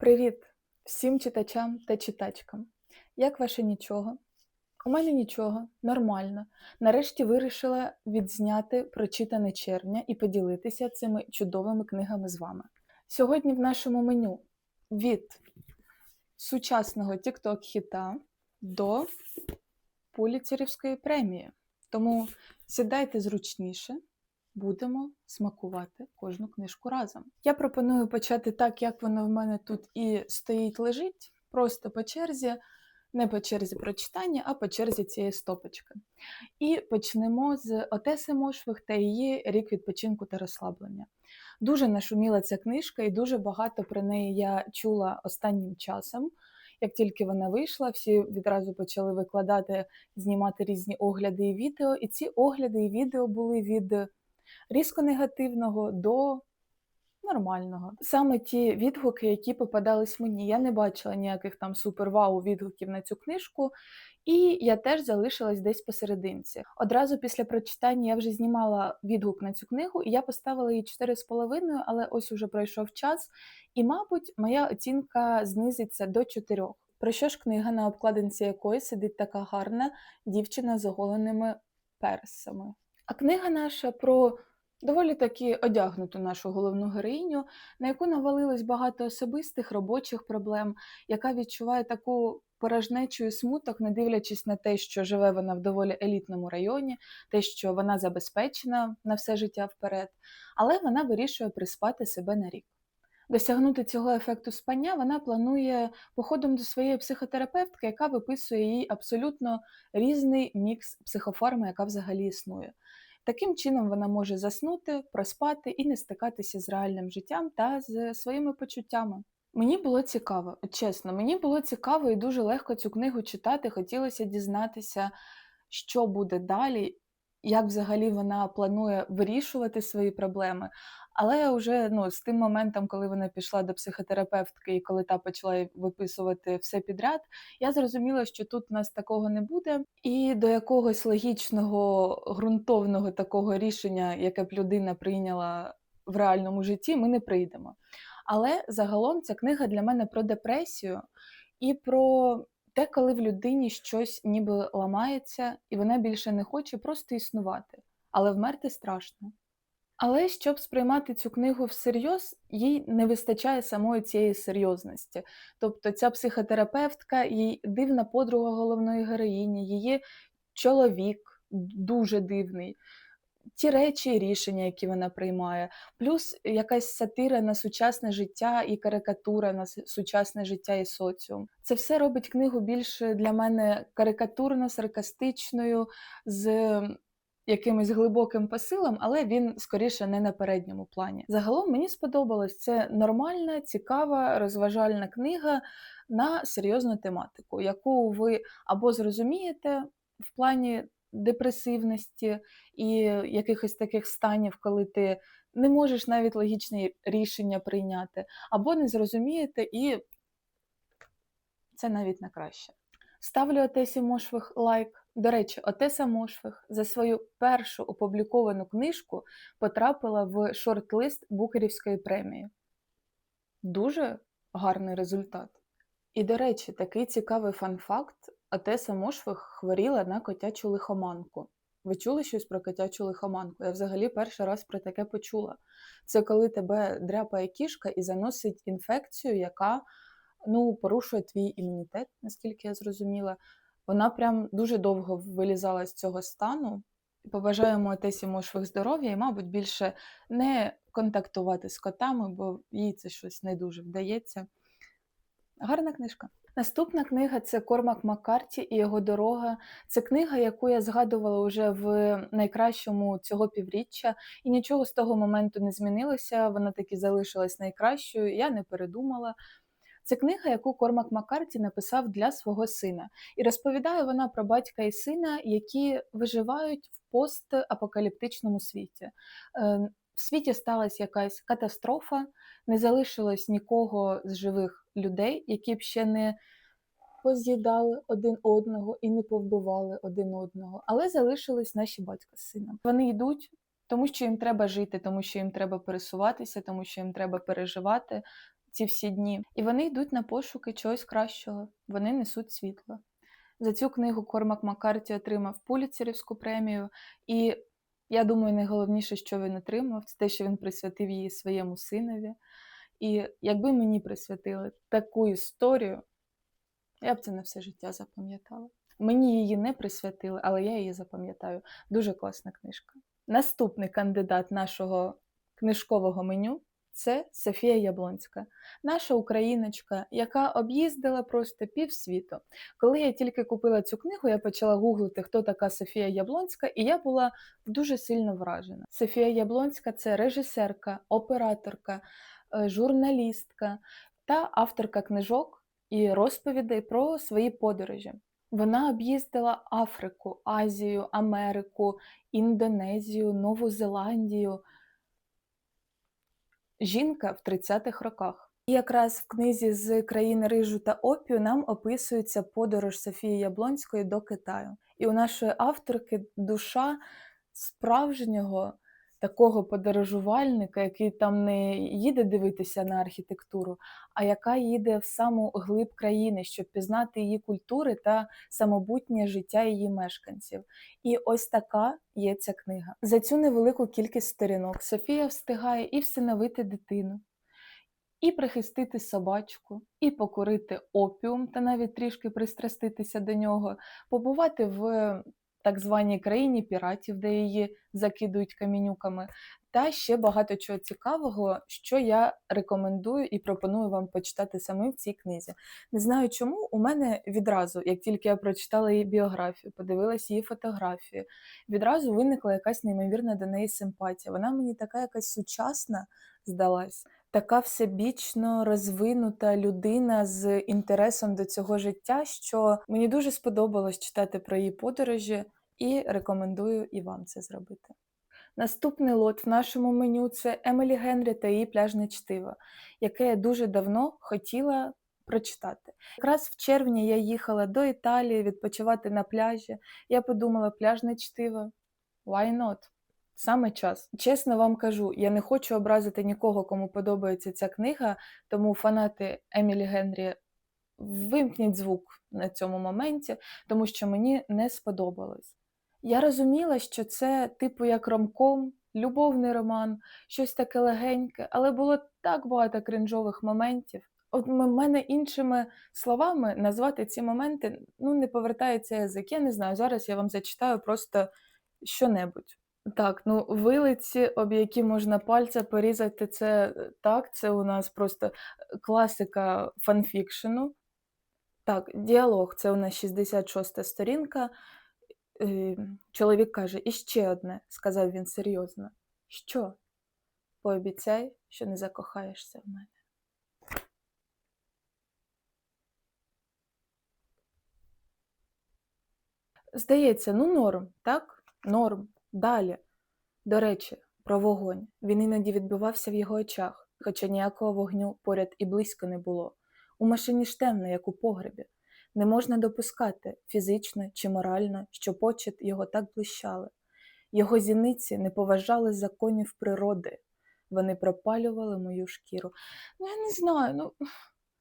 Привіт всім читачам та читачкам. Як ваше нічого? У мене нічого, нормально. Нарешті вирішила відзняти прочитане червня і поділитися цими чудовими книгами з вами. Сьогодні в нашому меню від сучасного TikTok хіта до Пуліцерівської премії. Тому сідайте зручніше, будемо смакувати кожну книжку разом. Я пропоную почати так, як воно в мене тут і стоїть лежить, просто по черзі, не по черзі прочитання, а по черзі цієї стопочки. І почнемо з Отеси Мошвих та її рік відпочинку та розслаблення. Дуже нашуміла ця книжка, і дуже багато про неї я чула останнім часом. Як тільки вона вийшла, всі відразу почали викладати, знімати різні огляди і відео. І ці огляди і відео були від різко негативного до нормального. Саме ті відгуки, які попадались мені. Я не бачила ніяких там супер-вау відгуків на цю книжку, і я теж залишилась десь посерединці. Одразу після прочитання я вже знімала відгук на цю книгу, і я поставила її 4,5, але ось уже пройшов час, і, мабуть, моя оцінка знизиться до 4. Про що ж книга, на обкладинці якої сидить така гарна дівчина з оголеними персами? А книга наша про доволі таки одягнуту нашу головну героїню, на яку навалилось багато особистих робочих проблем, яка відчуває таку порожнечу і смуток, не дивлячись на те, що живе вона в доволі елітному районі, те, що вона забезпечена на все життя вперед, але вона вирішує приспати себе на рік. Досягнути цього ефекту спання вона планує походом до своєї психотерапевтки, яка виписує їй абсолютно різний мікс психоформи, яка взагалі існує. Таким чином вона може заснути, проспати і не стикатися з реальним життям та з своїми почуттями. Мені було цікаво, чесно, мені було цікаво і дуже легко цю книгу читати. Хотілося дізнатися, що буде далі, як взагалі вона планує вирішувати свої проблеми. Але вже ну, з тим моментом, коли вона пішла до психотерапевтки і коли та почала виписувати все підряд, я зрозуміла, що тут у нас такого не буде, і до якогось логічного, ґрунтовного такого рішення, яке б людина прийняла в реальному житті, ми не прийдемо. Але загалом ця книга для мене про депресію і про те, коли в людині щось ніби ламається, і вона більше не хоче просто існувати, але вмерти страшно. Але щоб сприймати цю книгу всерйоз, їй не вистачає самої цієї серйозності. Тобто ця психотерапевтка, їй дивна подруга головної героїні, її чоловік дуже дивний, ті речі і рішення, які вона приймає, плюс якась сатира на сучасне життя і карикатура на сучасне життя і соціум. Це все робить книгу більш для мене карикатурно, саркастичною. з якимось глибоким посилом, але він скоріше не на передньому плані. Загалом мені сподобалось це нормальна, цікава, розважальна книга на серйозну тематику, яку ви або зрозумієте в плані депресивності і якихось таких станів, коли ти не можеш навіть логічне рішення прийняти, або не зрозумієте, і це навіть на краще. Ставлю Отесі Мошвих лайк. До речі, Отеса Мошвих за свою першу опубліковану книжку потрапила в шорт-лист Букерівської премії. Дуже гарний результат. І, до речі, такий цікавий фан-факт: Отеса Мошвих хворіла на котячу лихоманку. Ви чули щось про котячу лихоманку? Я взагалі перший раз про таке почула. Це коли тебе дряпає кішка і заносить інфекцію, яка ну, порушує твій імунітет, наскільки я зрозуміла. Вона прям дуже довго вилізала з цього стану. Побажаємо Тесі Мошвих здоров'я і, мабуть, більше не контактувати з котами, бо їй це щось не дуже вдається. Гарна книжка. Наступна книга це Кормак Маккарті і його дорога. Це книга, яку я згадувала вже в найкращому цього півріччя, і нічого з того моменту не змінилося. Вона таки залишилась найкращою. Я не передумала. Це книга, яку Кормак Маккарті написав для свого сина, і розповідає вона про батька і сина, які виживають в постапокаліптичному світі. Е, в світі сталася якась катастрофа, не залишилось нікого з живих людей, які б ще не поз'їдали один одного і не повбивали один одного, але залишились наші батько з сином. Вони йдуть, тому що їм треба жити, тому що їм треба пересуватися, тому що їм треба переживати ці всі дні, і вони йдуть на пошуки чогось кращого, вони несуть світло. За цю книгу Кормак Маккарті отримав Пуліцерівську премію, і я думаю, найголовніше, що він отримав, це те, що він присвятив її своєму синові. І якби мені присвятили таку історію, я б це на все життя запам'ятала. Мені її не присвятили, але я її запам'ятаю. Дуже класна книжка. Наступний кандидат нашого книжкового меню це Софія Яблонська, наша україночка, яка об'їздила просто півсвіту. Коли я тільки купила цю книгу, я почала гуглити, хто така Софія Яблонська, і я була дуже сильно вражена. Софія Яблонська це режисерка, операторка, е, журналістка та авторка книжок і розповідей про свої подорожі. Вона об'їздила Африку, Азію, Америку, Індонезію, Нову Зеландію. Жінка в 30-х роках. І якраз в книзі з країни рижу та опію нам описується подорож Софії Яблонської до Китаю. І у нашої авторки душа справжнього такого подорожувальника, який там не їде дивитися на архітектуру, а яка їде в саму глиб країни, щоб пізнати її культури та самобутнє життя її мешканців. І ось така є ця книга. За цю невелику кількість сторінок Софія встигає і всиновити дитину. І прихистити собачку, і покорити опіум, та навіть трішки пристраститися до нього, побувати в так званій країні піратів, де її закидують камінюками, та ще багато чого цікавого, що я рекомендую і пропоную вам почитати саме в цій книзі. Не знаю чому, у мене відразу, як тільки я прочитала її біографію, подивилась її фотографії, відразу виникла якась неймовірна до неї симпатія. Вона мені така якась сучасна здалась. Така всебічно розвинута людина з інтересом до цього життя, що мені дуже сподобалось читати про її подорожі, і рекомендую і вам це зробити. Наступний лот в нашому меню це Емелі Генрі та її пляжне чтиво, яке я дуже давно хотіла прочитати. Якраз в червні я їхала до Італії відпочивати на пляжі. Я подумала, пляжне чтиво, why not? Саме час. Чесно вам кажу, я не хочу образити нікого, кому подобається ця книга, тому фанати Емілі Генрі вимкніть звук на цьому моменті, тому що мені не сподобалось. Я розуміла, що це типу як ромком, любовний роман, щось таке легеньке, але було так багато кринжових моментів. От в мене іншими словами назвати ці моменти ну, не повертається язик. Я не знаю. Зараз я вам зачитаю просто що-небудь. Так, ну вилиці, об які можна пальця порізати, це так, це у нас просто класика фанфікшену. Так, діалог це у нас 66 сторінка. Е, чоловік каже: І ще одне, сказав він серйозно. Що? Пообіцяй, що не закохаєшся в мене. Здається, ну норм, так? Норм. Далі. До речі, про вогонь. Він іноді відбивався в його очах, хоча ніякого вогню поряд і близько не було. У машині ж темно, як у погребі. Не можна допускати фізично чи морально, що почет його так блищали. Його зіниці не поважали законів природи. Вони пропалювали мою шкіру. Ну, я не знаю, ну.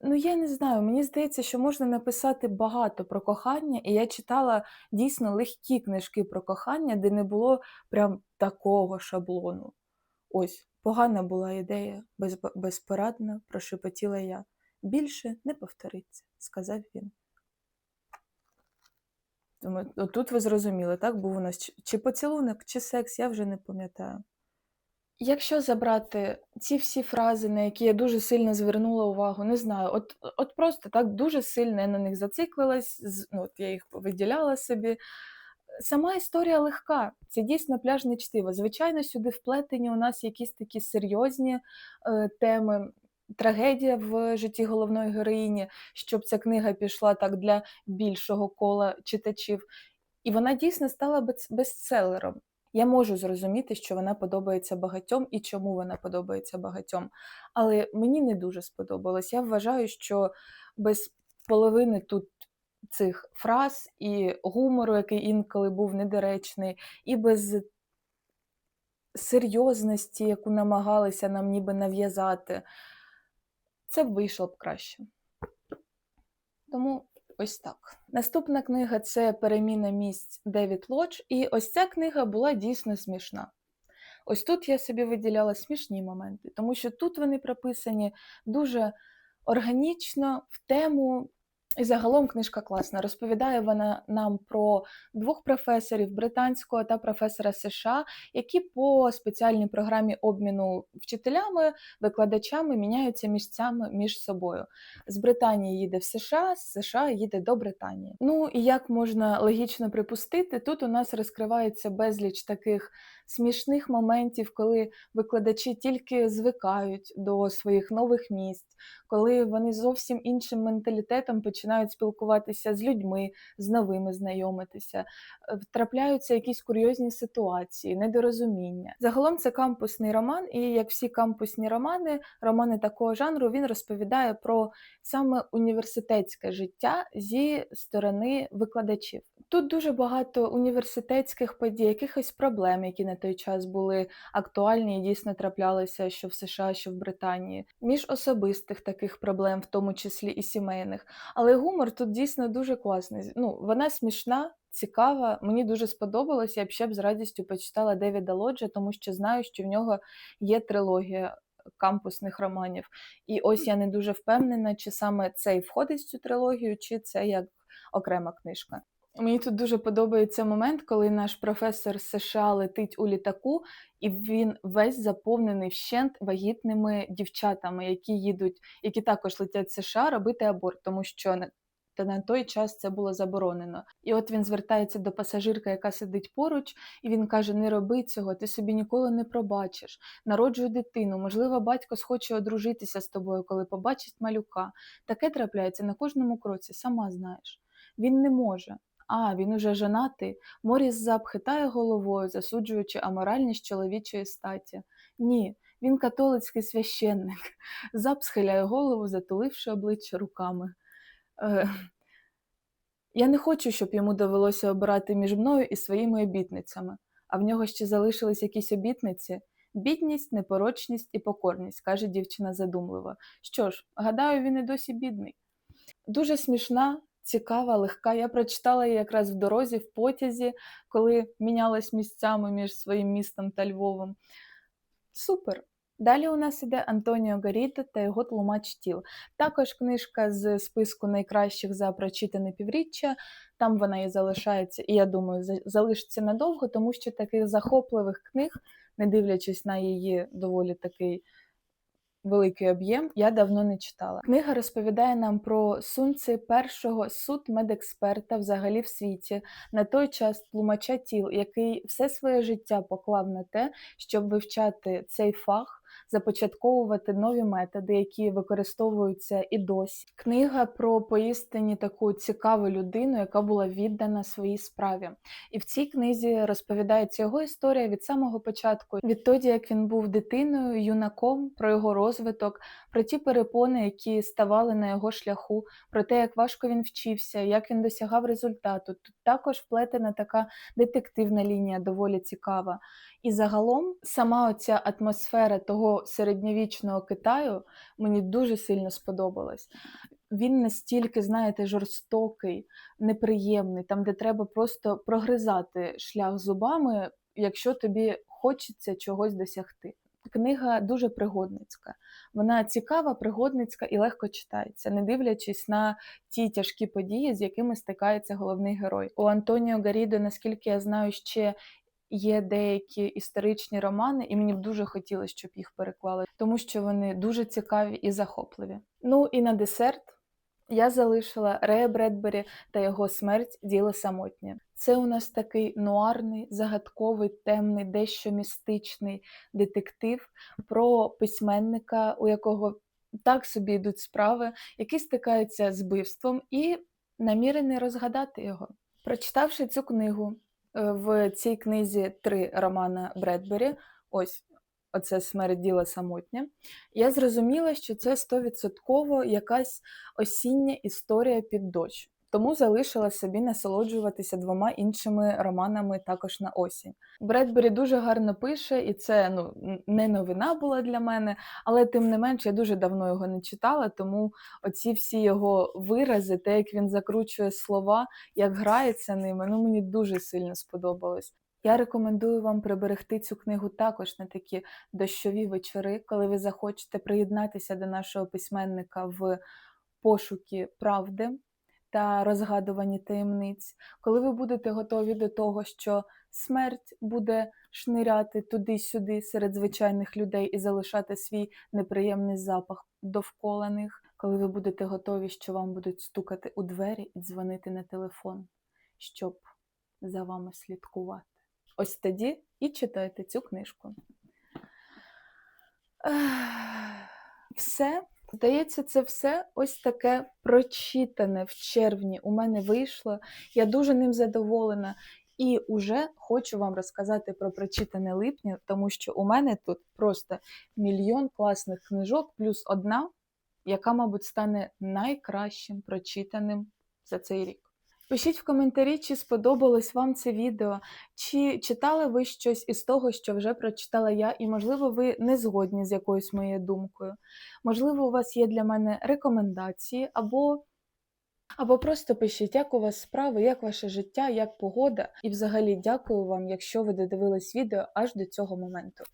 Ну, я не знаю, мені здається, що можна написати багато про кохання, і я читала дійсно легкі книжки про кохання, де не було прям такого шаблону. Ось, погана була ідея, без, безпорадно прошепотіла я. Більше не повториться, сказав він. Думаю, тут ви зрозуміли, так? Був у нас чи поцілунок, чи секс, я вже не пам'ятаю. Якщо забрати ці всі фрази, на які я дуже сильно звернула увагу, не знаю, от от просто так дуже сильно я на них зациклилась, ну, от я їх виділяла собі. Сама історія легка, це дійсно пляжне чтиво. Звичайно, сюди вплетені у нас якісь такі серйозні е, теми, трагедія в житті головної героїні, щоб ця книга пішла так для більшого кола читачів. І вона дійсно стала бестселером. Я можу зрозуміти, що вона подобається багатьом і чому вона подобається багатьом. Але мені не дуже сподобалось. Я вважаю, що без половини тут цих фраз і гумору, який інколи був недоречний, і без серйозності, яку намагалися нам ніби нав'язати. це б вийшло б краще. Тому ось так. Наступна книга це Переміна місць Девід Лодж, і ось ця книга була дійсно смішна. Ось тут я собі виділяла смішні моменти, тому що тут вони прописані дуже органічно в тему. І загалом книжка класна. Розповідає вона нам про двох професорів британського та професора США, які по спеціальній програмі обміну вчителями, викладачами міняються місцями між собою. З Британії їде в США, з США їде до Британії. Ну і як можна логічно припустити, тут у нас розкривається безліч таких смішних моментів, коли викладачі тільки звикають до своїх нових місць, коли вони зовсім іншим менталітетом починають спілкуватися з людьми, з новими знайомитися, е, трапляються якісь курйозні ситуації, недорозуміння. Загалом це кампусний роман, і як всі кампусні романи, романи такого жанру, він розповідає про саме університетське життя зі сторони викладачів. Тут дуже багато університетських подій, якихось проблем, які на той час були актуальні і дійсно траплялися що в США, що в Британії, міжособистих таких проблем, в тому числі і сімейних. Але гумор тут дійсно дуже класний. Ну, вона смішна. Цікава, мені дуже сподобалось, я б ще б з радістю почитала Девіда Лоджа, тому що знаю, що в нього є трилогія кампусних романів. І ось я не дуже впевнена, чи саме цей входить в цю трилогію, чи це як окрема книжка. Мені тут дуже подобається момент, коли наш професор США летить у літаку, і він весь заповнений вщент вагітними дівчатами, які їдуть, які також летять в США робити аборт, тому що та на той час це було заборонено. І от він звертається до пасажирки, яка сидить поруч, і він каже: Не роби цього, ти собі ніколи не пробачиш. Народжуй дитину. Можливо, батько схоче одружитися з тобою, коли побачить малюка. Таке трапляється на кожному кроці, сама знаєш. Він не може. А, він уже женатий. Моріс Зап хитає головою, засуджуючи аморальність чоловічої статі. Ні, він католицький священник. Зап схиляє голову, затуливши обличчя руками. Е, Я не хочу, щоб йому довелося обирати між мною і своїми обітницями, а в нього ще залишились якісь обітниці. Бідність, непорочність і покорність, каже дівчина задумливо. Що ж, гадаю, він і досі бідний. Дуже смішна, цікава, легка. Я прочитала її якраз в дорозі, в потязі, коли мінялась місцями між своїм містом та Львовом. Супер! Далі у нас іде Антоніо Гаріто та його тлумач тіл. Також книжка з списку найкращих за прочитане півріччя. Там вона і залишається, і я думаю, залишиться надовго, тому що таких захопливих книг, не дивлячись на її доволі такий великий об'єм, я давно не читала. Книга розповідає нам про сунці першого суд-медексперта взагалі в світі, на той час тлумача тіл, який все своє життя поклав на те, щоб вивчати цей фах започатковувати нові методи, які використовуються і досі. Книга про поістині таку цікаву людину, яка була віддана своїй справі. І в цій книзі розповідається його історія від самого початку, відтоді як він був дитиною, юнаком, про його розвиток, про ті перепони, які ставали на його шляху, про те, як важко він вчився, як він досягав результату. Тут також вплетена така детективна лінія, доволі цікава. І загалом сама оця атмосфера того середньовічного Китаю мені дуже сильно сподобалась. Він настільки, знаєте, жорстокий, неприємний, там, де треба просто прогризати шлях зубами, якщо тобі хочеться чогось досягти. Книга дуже пригодницька. Вона цікава, пригодницька і легко читається, не дивлячись на ті тяжкі події, з якими стикається головний герой. У Антоніо Гарідо, наскільки я знаю, ще є деякі історичні романи, і мені б дуже хотілося, щоб їх переклали, тому що вони дуже цікаві і захопливі. Ну і на десерт я залишила Рея Бредбері та його смерть діло самотнє. Це у нас такий нуарний, загадковий, темний, дещо містичний детектив про письменника, у якого так собі йдуть справи, який стикається з вбивством і намірений розгадати його. Прочитавши цю книгу, в цій книзі три романа Бредбері. Ось оце смерть діла самотня. Я зрозуміла, що це стовідсотково якась осіння історія під дощ. Тому залишила собі насолоджуватися двома іншими романами також на осінь. Бредбері дуже гарно пише, і це ну не новина була для мене, але тим не менш я дуже давно його не читала, тому оці всі його вирази, те, як він закручує слова, як грається ними, ну мені дуже сильно сподобалось. Я рекомендую вам приберегти цю книгу також на такі дощові вечори, коли ви захочете приєднатися до нашого письменника в пошуки правди та розгадуванні таємниць, коли ви будете готові до того, що смерть буде шниряти туди-сюди серед звичайних людей і залишати свій неприємний запах довкола них, коли ви будете готові, що вам будуть стукати у двері і дзвонити на телефон, щоб за вами слідкувати. Ось тоді і читайте цю книжку. Все. Здається, це все ось таке прочитане в червні у мене вийшло. Я дуже ним задоволена. І уже хочу вам розказати про прочитане липня, тому що у мене тут просто мільйон класних книжок, плюс одна, яка, мабуть, стане найкращим прочитаним за цей рік. Пишіть в коментарі, чи сподобалось вам це відео, чи читали ви щось із того, що вже прочитала я, і, можливо, ви не згодні з якоюсь моєю думкою. Можливо, у вас є для мене рекомендації, або, або просто пишіть, як у вас справи, як ваше життя, як погода. І взагалі дякую вам, якщо ви додивились відео аж до цього моменту.